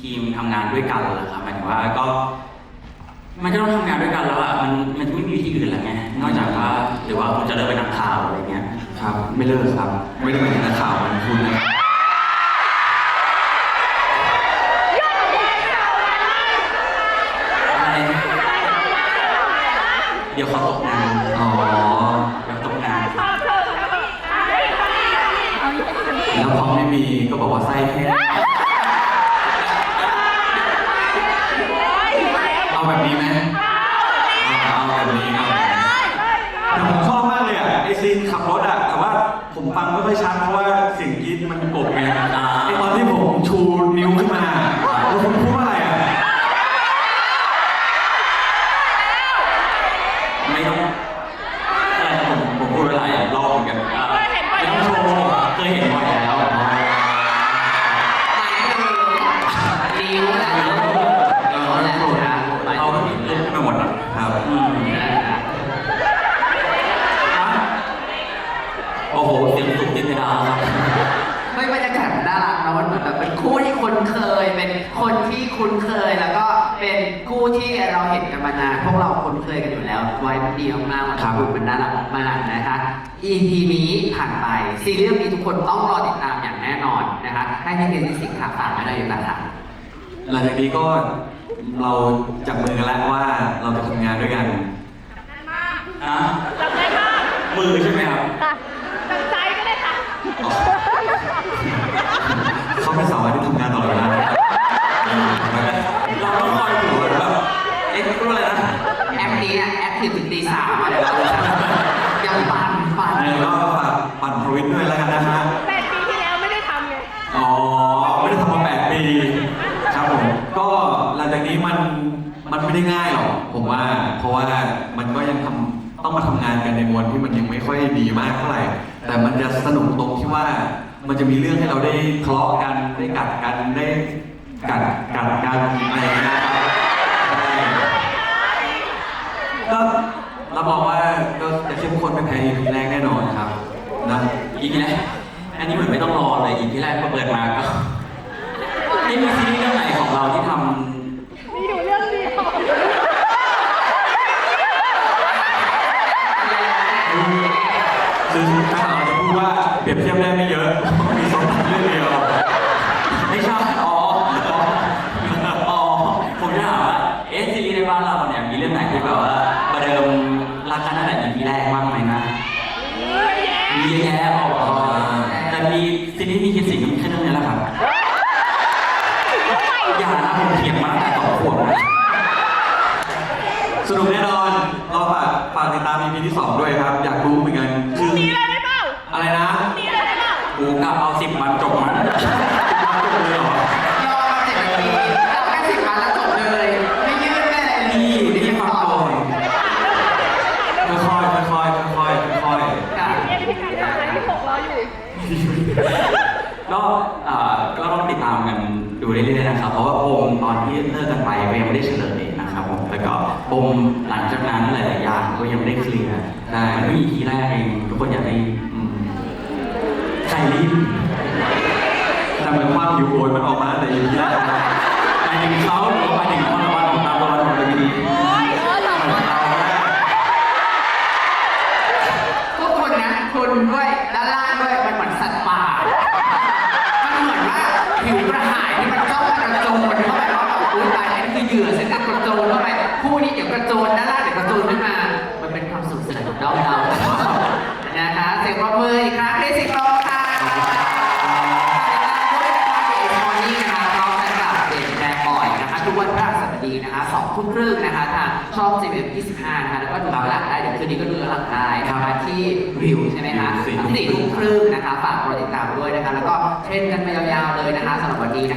ทีมทำงานด้วยกันแหละครับหมายถึงว่าก็ มันก็ต้องทำงานด้วยกันแล้วอะมันมันจะไม่มีวิธีอื่นแล้วไงนอกจากว่าหรือว่าคุณจะเลิกเป็นนักข่าวอะไรเงี้ย ครับ ไม่เลิกครับ ไม่ได้หมายถึงนักข่าวมันคุณนะครับ อะไรเดี๋ยวเขาตกงานอ๋อ เดี๋ยวตกงานแล้วพอไม่มีก็บอกว่าไส้แห้งเอาแบบ นี้ไหมเอาแบบนี้เอาแบบนี้แต่ผมชอบมากเลยอะไอซีนขับรถอะแต่ว่าผมฟังไม่ค่อยชัดเพราะว่าเสียงกรี๊ดมันกบไงไอตอนที่ผมชูนิ้วขึ้นมาแล้วผมพูดว่าอะไรอะ ไม่ต้องอะไรผมผมพูดไปหลายรอบเหมือนกันอ่าไม่ต้องโชว์เคยเห็นบ่อยแล้ว นิ้วแหละนิ้วแหละนะไป เอา เอา ที่เล่นไปหมดอะ ครับ อืมโอ้โหเสียงสุดจินตนาครับ ไม่บรรยากาศมันน่ารักนะมัน เหมือนแบบเป็นคู่ที่คุ้นเคย เป็นคนที่คุ้นเคย แล้วก็เป็นคู่ที่เราเห็นกันมานานพวกเราคุ้นเคยกันอยู่แล้วไว้มันดีมากๆมันครับดูมันน่ารักมากๆนะคะ EP นี้ผ่านไปซีรีส์เรื่องนี้ทุกคนต้องรอติดตามอย่างแน่นอนนะคะให้ที่เคนสิงห์ค่ะฝากไว้เลยนะคะหลังจากนี้ก็เราจับมือกันแล้วว่าเราจะทำงานด้วยกันอะมือใช่ไหมครับ แอปนี้เนี่ยแอปถึงตีสามอะไรแบบนี้ยังปันปันยังไงก็ฝากปั่นทวิตด้วยแล้วกันนะฮะ แปดปีที่แล้วไม่ได้ทำไงอ๋อ ไม่ได้ทำมาแปดปี ครับผม ก็หลังจากนี้มันมันไม่ได้ง่ายหรอกผมว่า เพราะว่ามันก็ยังทำต้องมาทำงานกันในมวลที่มันยังไม่ค่อยดีมากเท่าไหร่ แต่มันจะสนุกตรงที่ว่า มันจะมีเรื่องให้เราได้ทะเลาะกันได้กัดกันได้กัดกัดกันอะไรอย่างเงี้ยนะครับใช่ก็รับรองว่าก็จะเข้มข้นไม่แพ้ EP แรกแน่นอนครับนะอีกแล้วอันนี้เหมือนไม่ต้องรอเลยอีกที่แรกพอเปิดมาก็ไม่มีซีรีส์เรื่องไหนของเราที่ทมีอยู่เรื่องเดียวคือถ้าเราจะพูดว่าเปรียบเทียบได้ไม่เยอะ มีสองเรื่องเดียวำไม่ใช่อ๋ออ๋ออ๋อ ผมจะถามว่าเอ๊ะซีรีส์ในบ้านเราเนี่ยมีเรื่องไหนที่แบบว่า ซีรีส์มีคิดสิ่งมีแค่เรื่องนี้แหละครับอย่านะผมเถียงมาตั้งแต่สองขวบนะสนุกแน่นอนเราฝากฝากติดตาม EP ที่2ด้วยครับ อยากรู้เหมือนกันคือมีอะไรได้เปล่าอะไรนะมีอะไรได้เปล่ากูกลับเอาสิบวันจบมัน จบเลยเหรอ รอมาเจ็ดปีเราแค่สิบวันแล้วจบเลย ไม่ยืดไม่อะไรเลย นี่นี่ฟังก่อน ค่อยๆค่อยๆค่อยๆค่อย ค่ะ เอ็มพี่การทำอะไรที่หกรออยู่ ก็อ่อก็ต้องติดตามกันดูเรื่อยๆนะครับ เพราะว่าปมตอนที่เลิกกันไปก็ยังไม่ได้เฉลยนะครับผมแล้วก็ปมหลังจากนั้นหลายๆอย่างก็ยังไม่ได้เคลียร์ได้มันเพิ่ง EP แรกเองทุกคนอยากได้อืมใครรีบๆแต่เหมือนความหิวโอยมันออกมาตั้งแต่ EP แรกนะหมายถึงเขาหรือว่าหมายถึงคนละวันของตามตะวันของเรื่องนี้ ทุกคนนะคุณด้วยด้านล่างด้วยมันเหมือนสัตว์ป่า มันเหมือนว่าผิวกระหายที่มันจ้องกระโจนเข้าไปว่าแบบอุ้ยตายอันนี้คือเหยื่อฉันจะกระโจนเข้าไปคู่นี้เดี๋ยวกระโจนด้านล่างเดี๋ยวกระโจนขึ้นมา มันเป็นความสุขสนานของเราเรานะคะเสียงปรบมืออีกครั้งได้สิบรอบค่ะด้วยนะคะเอชมอนี่นะคะพร้อมกับเด่นแรงบ่อยนะคะทุกวันพฤหัสบดีนะคะสองทุ่มครึ่งนะคะทางช่องจีเอ็มยี่สิบห้านะคะแล้วก็ดูย้อนหลังได้เดี๋ยวคืนนี้ก็ดูย้อนหลังได้นะคะที่วิวใช่ไหมคะสี่ทุ่มครึ่งนะคะฝากกดติดตามด้วยนะคะ แล้วก็เทรนกันมายาวๆเลยนะคะสำหรับวันนี้นะคะ